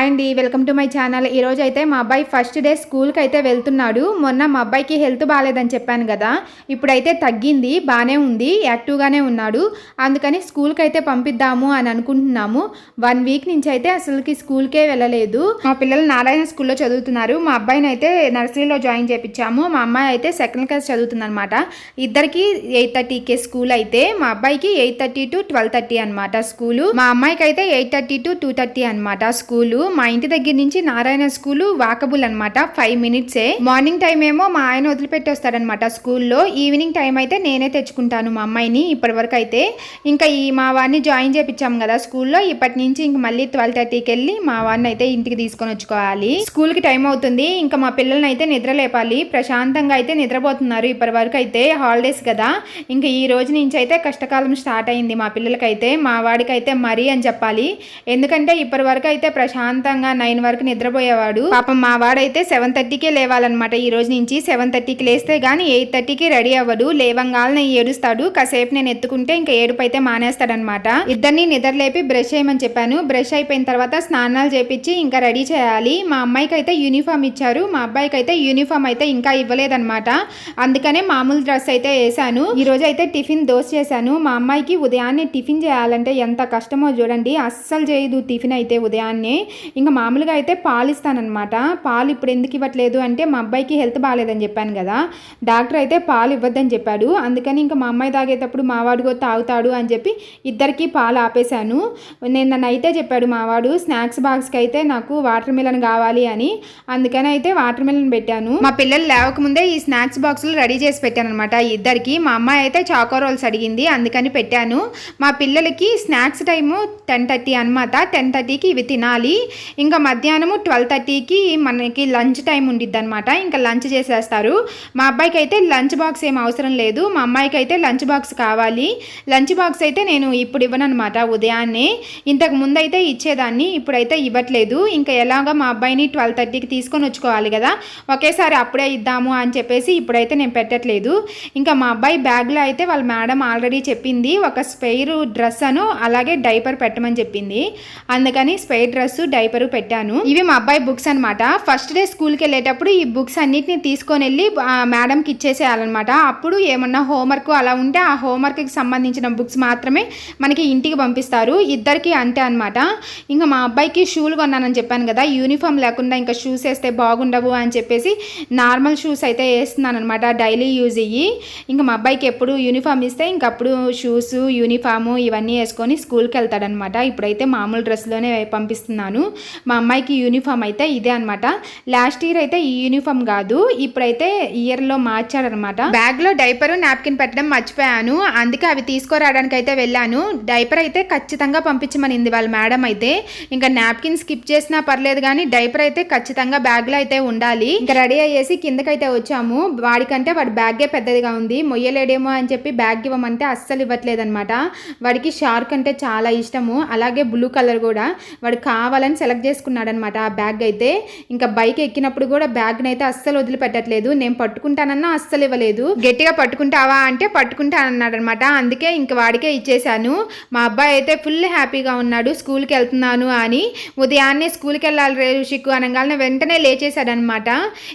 Hi అండి welcome to my channel. ఈరోజు అయితే మా అబ్బాయి ఫస్ట్ డే స్కూల్కి అయితే వెళ్తున్నాడు. మొన్న మా అబ్బాయికి హెల్త్ బాగాలేదని చెప్పాను కదా. ఇప్పుడైతే తగ్గింది బాగానే ఉంది యాక్టివ్గానే ఉన్నాడు. అందుకని స్కూల్కి అయితే పంపిద్దాము అని అనుకుంటున్నాము. వన్ వీక్ నుంచి అయితే అసలుకి స్కూల్కే వెళ్ళలేదు. మా పిల్లలు నారాయణ స్కూల్లో చదువుతున్నారు. మా అబ్బాయిని అయితే నర్సరీలో జాయిన్ చేయించాము మా అమ్మాయి అయితే సెకండ్ క్లాస్ చదువుతుంది అనమాట ఇద్దరికి ఎయిట్ థర్టీకే స్కూల్ అయితే. మా అబ్బాయికి eight thirty to twelve thirty అనమాట స్కూలు. మా అమ్మాయికి అయితే eight thirty to two thirty అనమాట స్కూలు. మా ఇంటి దగ్గర నుంచి నారాయణ స్కూల్ వాకబుల్ అనమాట ఫైవ్ మినిట్సే మార్నింగ్ టైం ఏమో మా ఆయన వదిలిపెట్టేస్తాడనమాట స్కూల్లో. ఈవినింగ్ టైం అయితే నేనే తెచ్చుకుంటాను మా అమ్మాయిని ఇప్పటి వరకు అయితే ఇంకా ఈ మా వాడిని జాయిన్ చేపించాం కదా స్కూల్లో. ఇప్పటి నుంచి ఇంక మళ్ళీ ట్వెల్వ్ థర్టీకి వెళ్ళి మా వాడిని అయితే ఇంటికి తీసుకొని వచ్చుకోవాలి. స్కూల్కి టైం అవుతుంది. ఇంకా మా పిల్లల్ని అయితే నిద్ర లేపాలి. ప్రశాంతంగా అయితే నిద్రపోతున్నారు ఇప్పటి వరకు అయితే హాలిడేస్ కదా. ఇంకా ఈ రోజు నుంచి అయితే కష్టకాలం స్టార్ట్ అయింది మా పిల్లలకైతే. మా వాడికైతే మరీ అని చెప్పాలి. ఎందుకంటే ఇప్పటి వరకు అయితే ప్రశాంతంగా నైన్ వరకు నిద్రపోయేవాడు. పాపం మా వాడైతే సెవెన్ థర్టీకే లేవాలన్నమాట. ఈ రోజు నుంచి సెవెన్ థర్టీకి లేస్తే గానీ ఎయిట్ థర్టీకి రెడీ అవ్వడు. లేవంగాలని ఏడుస్తాడు. కాసేపు నేను ఎత్తుకుంటే ఇంకా ఏడుపు అయితే మానేస్తాడనమాట ఇద్దరిని నిద్రలేపి బ్రష్ చేయమని చెప్పాను. బ్రష్ అయిపోయిన తర్వాత స్నానాలు చేపించి ఇంకా రెడీ చేయాలి. మా అమ్మాయికి అయితే యూనిఫామ్ ఇచ్చారు. మా అబ్బాయికి అయితే యూనిఫామ్ అయితే ఇంకా ఇవ్వలేదన్నమాట. అందుకనే మామూలు డ్రెస్ అయితే వేసాను ఈ రోజు అయితే టిఫిన్ దోశ చేశాను. మా అమ్మాయికి ఉదయాన్నే టిఫిన్ చేయాలంటే ఎంత కష్టమో చూడండి. అస్సలు చేయదు టిఫిన్ అయితే ఉదయాన్నే. ఇంకా మామూలుగా అయితే పాలు ఇస్తానమాట పాలు ఇప్పుడు ఎందుకు ఇవ్వట్లేదు అంటే మా అబ్బాయికి హెల్త్ బాగాలేదని చెప్పాను కదా. డాక్టర్ అయితే పాలు ఇవ్వద్దని చెప్పాడు. అందుకని ఇంకా మా అమ్మాయి తాగేటప్పుడు మావాడు తాగుతాడు అని చెప్పి ఇద్దరికి పాలు ఆపేశాను. నిన్న నైటే చెప్పాడు మావాడు స్నాక్స్ బాక్స్కి అయితే నాకు వాటర్ మిలన్ కావాలి అని. అందుకని అయితే వాటర్ మిలన్ పెట్టాను. మా పిల్లలు లేవకముందే ఈ స్నాక్స్ బాక్సులు రెడీ చేసి పెట్టాను అనమాట ఇద్దరికి. మా అమ్మాయి అయితే చాకో రోల్స్ అడిగింది అందుకని పెట్టాను. మా పిల్లలకి స్నాక్స్ టైము టెన్ థర్టీ అనమాట టెన్ థర్టీకి ఇవి తినాలి. ఇంకా మధ్యాహ్నము ట్వెల్వ్ థర్టీకి మనకి లంచ్ టైం ఉండిద్ది అనమాట ఇంకా లంచ్ చేసేస్తారు. మా అబ్బాయికి అయితే లంచ్ బాక్స్ ఏం అవసరం లేదు. మా అమ్మాయికి అయితే లంచ్ బాక్స్ కావాలి. లంచ్ బాక్స్ అయితే నేను ఇప్పుడు ఇవ్వనమాట ఉదయాన్నే. ఇంతకు ముందు అయితే ఇచ్చేదాన్ని ఇప్పుడైతే ఇవ్వట్లేదు. ఇంకా ఎలాగా మా అబ్బాయిని ట్వెల్వ్ థర్టీకి తీసుకొని వచ్చుకోవాలి కదా. ఒకేసారి అప్పుడే ఇద్దాము అని చెప్పేసి ఇప్పుడైతే నేను పెట్టట్లేదు. ఇంకా మా అబ్బాయి బ్యాగ్లో అయితే వాళ్ళ మేడం ఆల్రెడీ చెప్పింది. ఒక స్పెయిర్ డ్రెస్ అను అలాగే డైపర్ పెట్టమని చెప్పింది. అందుకని స్పెయిర్ డ్రెస్ డైపర్ పెట్టాను. ఇవి మా అబ్బాయి బుక్స్ అనమాట ఫస్ట్ డే స్కూల్కి వెళ్ళేటప్పుడు ఈ బుక్స్ అన్నిటిని తీసుకొని వెళ్ళి మేడంకి ఇచ్చేసేయాలన్నమాట. అప్పుడు ఏమన్నా హోంవర్క్ అలా ఉంటే ఆ హోంవర్క్కి సంబంధించిన బుక్స్ మాత్రమే మనకి ఇంటికి పంపిస్తారు. ఇద్దరికి అంతే అనమాట ఇంకా మా అబ్బాయికి షూలు కొన్నానని చెప్పాను కదా యూనిఫామ్ లేకుండా ఇంకా షూస్ వేస్తే బాగుండవు అని చెప్పేసి నార్మల్ షూస్ అయితే వేస్తున్నాను అనమాట డైలీ యూజ్ అయ్యి ఇంకా మా అబ్బాయికి ఎప్పుడు యూనిఫామ్ ఇస్తే ఇంక అప్పుడు షూస్ యూనిఫాము ఇవన్నీ వేసుకొని స్కూల్కి వెళ్తాడనమాట ఇప్పుడైతే మామూలు డ్రెస్లోనే పంపిస్తున్నాను. మా అమ్మాయికి యూనిఫామ్ అయితే ఇదే అనమాట లాస్ట్ ఇయర్ అయితే ఈ యూనిఫామ్ కాదు ఇప్పుడైతే ఇయర్లో మార్చాడనమాట బ్యాగ్లో డైపరు నాప్కిన్ పెట్టడం మర్చిపోయాను. అందుకే అవి తీసుకురావడానికి అయితే వెళ్ళాను. డైపర్ అయితే ఖచ్చితంగా పంపించమనింది వాళ్ళ మేడం అయితే. ఇంకా నాప్కిన్ స్కిప్ చేసినా పర్లేదు కానీ డైపర్ అయితే ఖచ్చితంగా బ్యాగ్లో అయితే ఉండాలి. ఇంకా రెడీ అయ్యేసి కిందకైతే వచ్చాము. వాడికంటే వాడి బ్యాగే పెద్దదిగా ఉంది. మొయ్యలేడేమో అని చెప్పి బ్యాగ్ ఇవ్వమంటే అస్సలు ఇవ్వట్లేదు అనమాట వాడికి షార్క్ అంటే చాలా ఇష్టము. అలాగే బ్లూ కలర్ కూడా. వాడు కావాలని సెలెక్ట్ చేసుకున్నాడు అనమాట ఆ బ్యాగ్ అయితే ఇంకా బైక్ ఎక్కినప్పుడు కూడా బ్యాగ్ని అయితే అస్సలు వదిలిపెట్టట్లేదు. నేను పట్టుకుంటానన్నా అస్సలు ఇవ్వలేదు. గట్టిగా పట్టుకుంటావా అంటే పట్టుకుంటానన్నాడు అనమాట అందుకే ఇంక వాడికే ఇచ్చేశాను. మా అబ్బాయి అయితే ఫుల్ హ్యాపీగా ఉన్నాడు. స్కూల్కి వెళ్తున్నాను అని ఉదయాన్నే స్కూల్కి వెళ్ళాలి రేషిక్కు షిక్కు అనగానే వెంటనే లేచేశాడనమాట.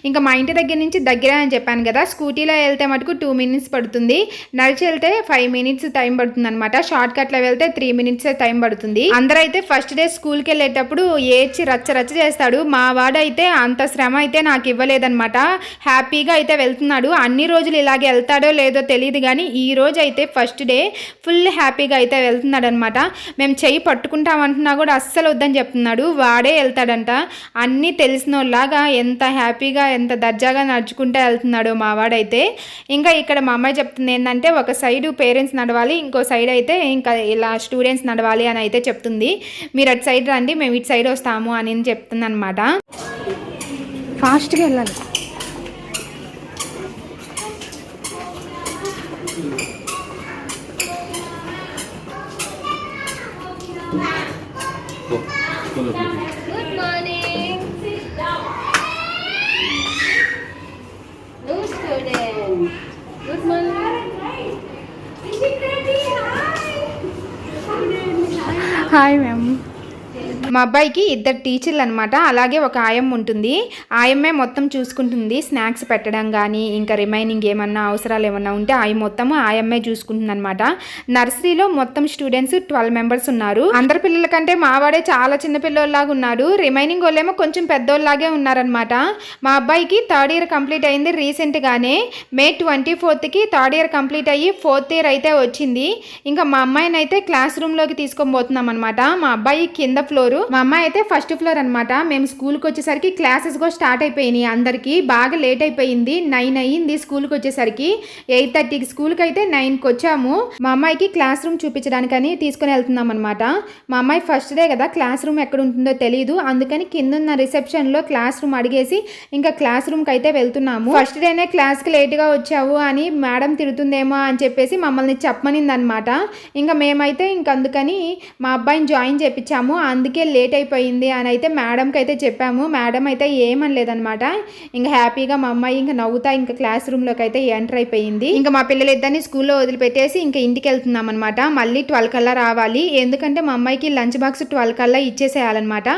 ఇంకా మా ఇంటి దగ్గర నుంచి దగ్గర అని చెప్పాను కదా స్కూటీలో వెళ్తే మటుకు టూ మినిట్స్ పడుతుంది. నడిచి వెళ్తే ఫైవ్ మినిట్స్ టైం పడుతుంది అనమాట షార్ట్ కట్లో వెళ్తే త్రీ మినిట్స్ టైం పడుతుంది. అందరైతే ఫస్ట్ డే స్కూల్కి వెళ్ళేటప్పుడు ఏడ్చి రచ్చ రచ్చ చేస్తాడు. మా వాడైతే అంత శ్రమ అయితే నాకు ఇవ్వలేదనమాట హ్యాపీగా అయితే వెళ్తున్నాడు. అన్ని రోజులు ఇలాగే వెళ్తాడో లేదో తెలియదు కానీ ఈ రోజు అయితే ఫస్ట్ డే ఫుల్ హ్యాపీగా అయితే వెళ్తున్నాడు అనమాట మేము చెయ్యి పట్టుకుంటామంటున్నా కూడా అస్సలు వద్దని చెప్తున్నాడు. వాడే వెళ్తాడంట. అన్నీ తెలిసినోళ్ళలాగా ఎంత హ్యాపీగా ఎంత దర్జాగా నడుచుకుంటూ వెళ్తున్నాడు మా వాడైతే. ఇంకా ఇక్కడ మా అమ్మాయి చెప్తుంది ఏంటంటే ఒక సైడు పేరెంట్స్ నడవాలి ఇంకో సైడ్ అయితే ఇంకా ఇలా స్టూడెంట్స్ నడవాలి అని అయితే చెప్తుంది. మీరు అటు సైడ్ రండి మేము ఇటు సైడ్ సైడ్ వస్తాము అని చెప్తుంది అనమాట ఫాస్ట్గా వెళ్ళాలి. హాయ్ మ్యామ్ మా అబ్బాయికి ఇద్దరు టీచర్లు అనమాట అలాగే ఒక ఆయమ్మ ఉంటుంది. ఆయమ్మే మొత్తం చూసుకుంటుంది. స్నాక్స్ పెట్టడం కానీ ఇంకా రిమైనింగ్ ఏమన్నా అవసరాలు ఏమన్నా ఉంటే ఆయన మొత్తం ఆయమ్మే చూసుకుంటుంది అనమాట నర్సరీలో మొత్తం స్టూడెంట్స్ ట్వెల్వ్ మెంబర్స్ ఉన్నారు. అందరి పిల్లల కంటే మావాడే చాలా చిన్న పిల్లోళ్ళలాగా ఉన్నాడు. రిమైనింగ్ వాళ్ళేమో కొంచెం పెద్దోళ్ళలాగే ఉన్నారనమాట మా అబ్బాయికి థర్డ్ ఇయర్ కంప్లీట్ అయింది రీసెంట్గానే మే ట్వంటీ ఫోర్త్కి థర్డ్ ఇయర్ కంప్లీట్ అయ్యి ఫోర్త్ ఇయర్ అయితే వచ్చింది. ఇంకా మా అమ్మాయిని అయితే క్లాస్ రూమ్లోకి తీసుకొని పోతున్నాం అనమాట మా అబ్బాయి కింద ఫ్లోర్ మా అమ్మాయి అయితే ఫస్ట్ ఫ్లోర్ అనమాట మేము స్కూల్కి వచ్చేసరికి క్లాసెస్ కూడా స్టార్ట్ అయిపోయినాయి అందరికీ. బాగా లేట్ అయిపోయింది. నైన్ అయ్యింది స్కూల్కి వచ్చేసరికి. ఎయిట్ థర్టీకి స్కూల్కి అయితే నైన్కి వచ్చాము. మా అమ్మాయికి క్లాస్ రూమ్ చూపించడానికని తీసుకొని వెళ్తున్నాం అనమాట మా అమ్మాయి ఫస్ట్ డే కదా క్లాస్ రూమ్ ఎక్కడ ఉంటుందో తెలియదు అందుకని కింద ఉన్న రిసెప్షన్లో క్లాస్ రూమ్ అడిగేసి ఇంకా క్లాస్ రూమ్కి అయితే వెళ్తున్నాము. ఫస్ట్ డేనే క్లాస్కి లేట్గా వచ్చావు అని మేడం తిడుతుందేమో అని చెప్పేసి మమ్మల్ని చెప్పనింది అనమాట ఇంకా మేమైతే ఇంక అందుకని మా అబ్బాయిని జాయిన్ చేయించాము అందుకే లేట్ అయిపోయింది అని అయితే మేడంకి అయితే చెప్పాము. మేడం అయితే ఏమనలేదనమాట ఇంకా హ్యాపీగా మా అమ్మాయి ఇంకా నవ్వుతా ఇంకా క్లాస్ రూమ్లోకి అయితే ఎంటర్ అయిపోయింది. ఇంకా మా పిల్లలు ఇద్దరిని స్కూల్లో వదిలిపెట్టేసి ఇంకా ఇంటికి వెళ్తున్నాం అనమాట మళ్ళీ ట్వెల్వ్ కల్లా రావాలి. ఎందుకంటే మా అమ్మాయికి లంచ్ బాక్స్ ట్వెల్వ్ కల్లా ఇచ్చేసేయాలన్నమాట.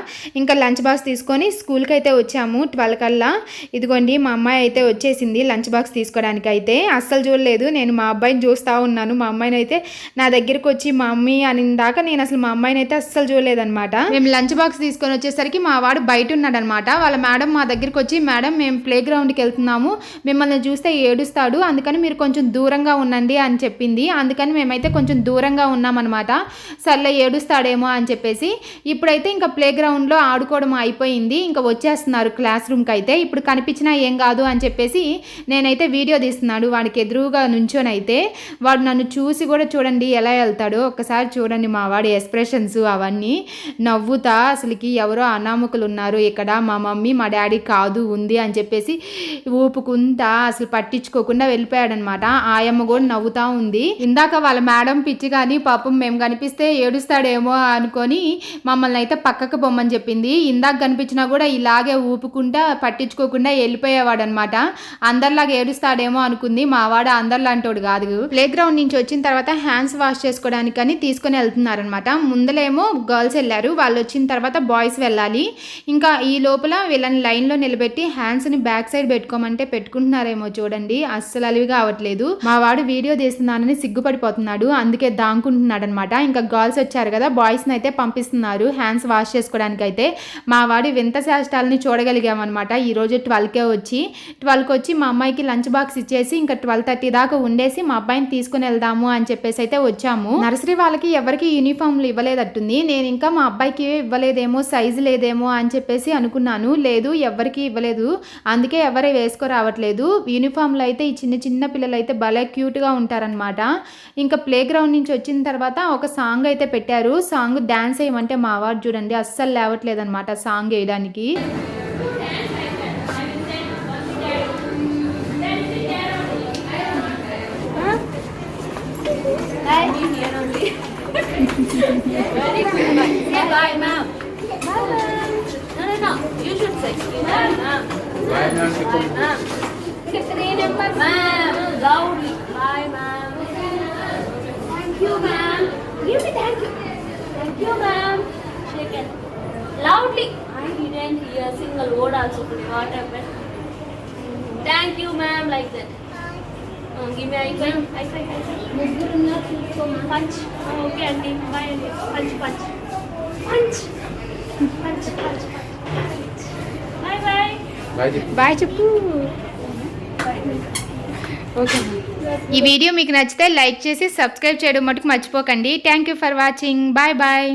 ఇంకా లంచ్ బాక్స్ తీసుకొని స్కూల్కి అయితే వచ్చాము ట్వెల్వ్ కల్లా. ఇదిగోండి మా అమ్మాయి అయితే వచ్చేసింది లంచ్ బాక్స్ తీసుకోవడానికి అయితే అస్సలు చూడలేదు. నేను మా అబ్బాయిని చూస్తూ ఉన్నాను. మా అమ్మాయిని అయితే నా దగ్గరికి వచ్చి మా మమ్మీ అని దాకా నేను అసలు మా అమ్మాయిని అయితే అస్సలు చూడలేదన్నమాట. మేము లంచ్ బాక్స్ తీసుకొని వచ్చేసరికి మా వాడు బయట ఉన్నాడనమాట వాళ్ళ మేడం మా దగ్గరికి వచ్చి మేడం మేము ప్లే గ్రౌండ్కి వెళ్తున్నాము. మిమ్మల్ని చూస్తే ఏడుస్తాడు. అందుకని మీరు కొంచెం దూరంగా ఉండండి అని చెప్పింది. అందుకని మేమైతే కొంచెం దూరంగా ఉన్నామన్నమాట సర్లే ఏడుస్తాడేమో అని చెప్పేసి ఇప్పుడైతే ఇంకా ప్లే గ్రౌండ్లో ఆడుకోవడం అయిపోయింది. ఇంకా వచ్చేస్తున్నారు క్లాస్ రూమ్కి అయితే. ఇప్పుడు కనిపించినా ఏం కాదు అని చెప్పేసి నేనైతే వీడియో తీస్తున్నాడు. వాడికి ఎదురుగా నుంచొని అయితే వాడు నన్ను చూసి కూడా చూడండి ఎలా వెళ్తాడో. ఒక్కసారి చూడండి మా వాడి ఎక్స్ప్రెషన్స్ అవన్నీ. నవ్వు నవ్వుతా అసలుకి ఎవరో అనామకులు ఉన్నారు ఇక్కడ? మా మమ్మీ మా డాడీ కాదు ఉంది అని చెప్పేసి ఊపుకుంటా అసలు పట్టించుకోకుండా వెళ్ళిపోయాడనమాట. ఆయమ్మ కూడా నవ్వుతా ఉంది. ఇందాక వాళ్ళ మేడం పిచ్చి కానీ పాపం మేము కనిపిస్తే ఏడుస్తాడేమో అనుకొని మమ్మల్ని అయితే పక్కకు బొమ్మని చెప్పింది. ఇందాక కనిపించినా కూడా ఇలాగే ఊపుకుంటా పట్టించుకోకుండా వెళ్ళిపోయేవాడు అనమాట అందరిలాగా ఏడుస్తాడేమో అనుకుంది. మా వాడు అందరిలాంటోడు కాదు. ప్లే గ్రౌండ్ నుంచి వచ్చిన తర్వాత హ్యాండ్స్ వాష్ చేసుకోవడానికని తీసుకొని వెళ్తున్నారనమాట. ముందలేమో గర్ల్స్ వెళ్ళారు. వాళ్ళు వచ్చిన తర్వాత బాయ్స్ వెళ్ళాలి. ఇంకా ఈ లోపల వీళ్ళని లైన్లో నిలబెట్టి హ్యాండ్స్ని బ్యాక్ సైడ్ పెట్టుకోమంటే పెట్టుకుంటున్నారేమో చూడండి. అస్సలు అలివి కావట్లేదు. మా వాడు వీడియో తీస్తున్నానని సిగ్గుపడిపోతున్నాడు. అందుకే దాంకుంటున్నాడు అనమాట ఇంకా గర్ల్స్ వచ్చారు కదా బాయ్స్ని అయితే పంపిస్తున్నారు హ్యాండ్స్ వాష్ చేసుకోవడానికి అయితే మా వాడి వింత శాస్త్రాలని చూడగలిగామన్నమాట ఈరోజు ట్వెల్వ్కే వచ్చి. ట్వెల్వ్కి వచ్చి మా అమ్మాయికి లంచ్ బాక్స్ ఇచ్చేసి ఇంకా ట్వెల్వ్ థర్టీ దాకా ఉండేసి మా అబ్బాయిని తీసుకుని వెళ్దాము అని చెప్పేసి అయితే వచ్చాము. నర్సరీ వాళ్ళకి ఎవరికి యూనిఫామ్లు ఇవ్వలేదట్టుంది. నేను ఇంకా మా అబ్బాయికి ఇవ్వలేదేమో సైజు లేదేమో అని చెప్పేసి అనుకున్నాను. లేదు ఎవరికి ఇవ్వలేదు. అందుకే ఎవరే వేసుకోరావట్లేదు. యూనిఫామ్లు అయితే ఈ చిన్న చిన్న పిల్లలు అయితే భలే క్యూట్గా ఉంటారనమాట ఇంకా ప్లే గ్రౌండ్ నుంచి వచ్చిన తర్వాత ఒక సాంగ్ అయితే పెట్టారు. సాంగ్ డ్యాన్స్ వేయమంటే మా వాడు చూడండి అస్సలు లేవట్లేదు అనమాట సాంగ్ వేయడానికి. Very good. Bye, ma'am. Bye, ma'am. No, no, no. You should say, "Bye, ma'am. Bye, ma'am. Bye, ma'am. Three numbers. Ma'am. Loudly. Bye, ma'am. Thank you, ma'am. Give me thank you. Thank you, ma'am. Chicken. Loudly. I didn't hear a single word also. What happened? Thank you, ma'am. Like that. Uh, give me high five. High five. High five. Punch. Oh, okay, auntie. Bye, auntie. Punch, punch. Bye చెప్పు okay ఈ video మీకు నచ్చితే like చేసి subscribe చేయడం మటుకు మర్చిపోకండి. Thank you for watching bye bye